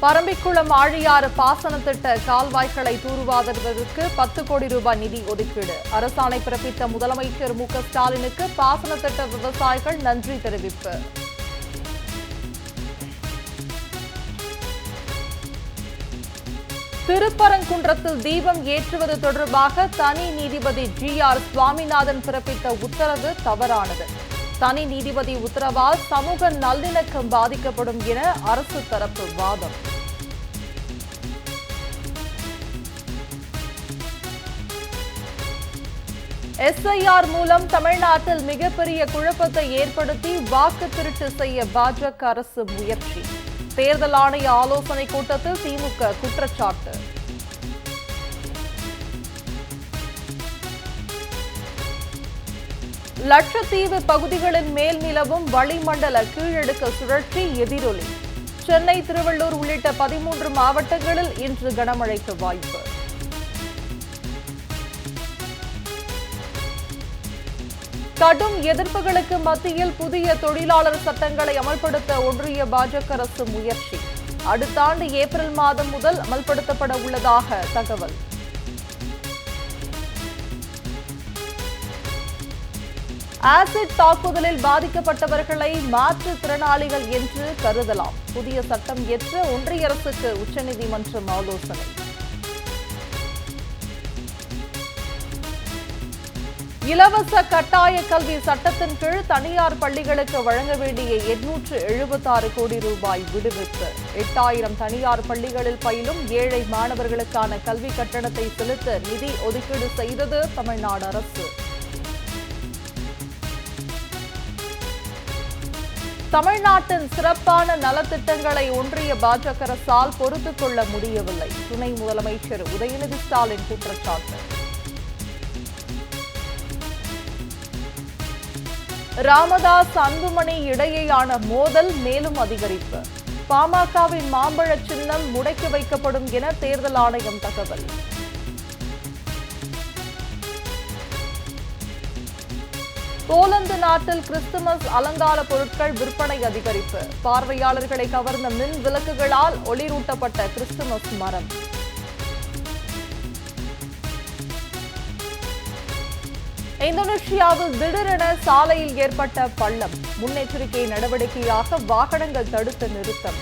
பரம்பிக்குளம் ஆழியாறு பாசன திட்ட கால்வாய்களை தூர்வாதற்கு பத்து கோடி ரூபாய் நிதி ஒதுக்கீடு. அரசாணை பிறப்பித்த முதலமைச்சர் மு. ஸ்டாலினுக்கு பாசன திட்ட விவசாயிகள் நன்றி தெரிவிப்பு. திருப்பரங்குன்றத்தில் தீபம் ஏற்றுவது தொடர்பாக தனி நீதிபதி ஜி ஆர் சுவாமிநாதன் பிறப்பித்த உத்தரவு தவறானது. தனி நீதிபதி உத்தரவால் சமூக நல்லிணக்கம் பாதிக்கப்படும் என அரசு தரப்பு வாதம். எஸ்ஐஆர் மூலம் தமிழ்நாட்டில் மிகப்பெரிய குழப்பத்தை ஏற்படுத்தி வாக்கு திருட்டு செய்ய பாஜக அரசு முயற்சி. தேர்தல் ஆணைய ஆலோசனை கூட்டத்தில் திமுக குற்றச்சாட்டு. லட்சத்தீவு பகுதிகளின் மேல் நிலவும் வளிமண்டல கீழடுக்கு சுழற்சி எதிரொலி. சென்னை திருவள்ளூர் உள்ளிட்ட பதிமூன்று மாவட்டங்களில் இன்று கனமழைக்கு வாய்ப்பு. கடும் எதிர்ப்புகளுக்கு மத்தியில் புதிய தொழிலாளர் சட்டங்களை அமல்படுத்த ஒன்றிய பாஜக அரசு முயற்சி. அடுத்த ஆண்டு ஏப்ரல் மாதம் முதல் அமல்படுத்தப்பட உள்ளதாக தகவல். ஆசிட் தாக்குதலில் பாதிக்கப்பட்டவர்களை மாற்றுத்திறனாளிகள் என்று கருதலாம். புதிய சட்டம் ஏற்று ஒன்றிய அரசுக்கு உச்சநீதிமன்றம் ஆலோசனை. இலவச கட்டாய கல்வி சட்டத்தின் கீழ் தனியார் பள்ளிகளுக்கு வழங்க வேண்டிய எட்நூற்று எழுபத்தாறு கோடி ரூபாய் விடுவிப்பு. எட்டாயிரம் தனியார் பள்ளிகளில் பயிலும் ஏழை மாணவர்களுக்கான கல்வி கட்டணத்தை செலுத்த நிதி ஒதுக்கீடு செய்தது தமிழ்நாடு அரசு. தமிழ்நாட்டின் சிறப்பான நலத்திட்டங்களை ஒன்றிய பாஜக அரசால் பொறுத்து கொள்ள முடியவில்லை. துணை முதலமைச்சர் உதயநிதி ஸ்டாலின் குற்றச்சாட்டு. ராமதாஸ் அன்புமணி இடையேயான மோதல் மேலும் அதிகரிப்பு. பாமகவின் மாம்பழ சின்னம் முடக்கி வைக்கப்படும் என தேர்தல் ஆணையம் தகவல். போலந்து நாட்டில் கிறிஸ்துமஸ் அலங்கார பொருட்கள் விற்பனை அதிகரிப்பு. பார்வையாளர்களை கவர்ந்த மின் விளக்குகளால் ஒளிரூட்டப்பட்ட கிறிஸ்துமஸ் மரம். இந்தோனேஷியாவில் திடீரென சாலையில் ஏற்பட்ட பள்ளம். முன்னெச்சரிக்கை நடவடிக்கையாக வாகனங்கள் தடுத்து நிறுத்தம்.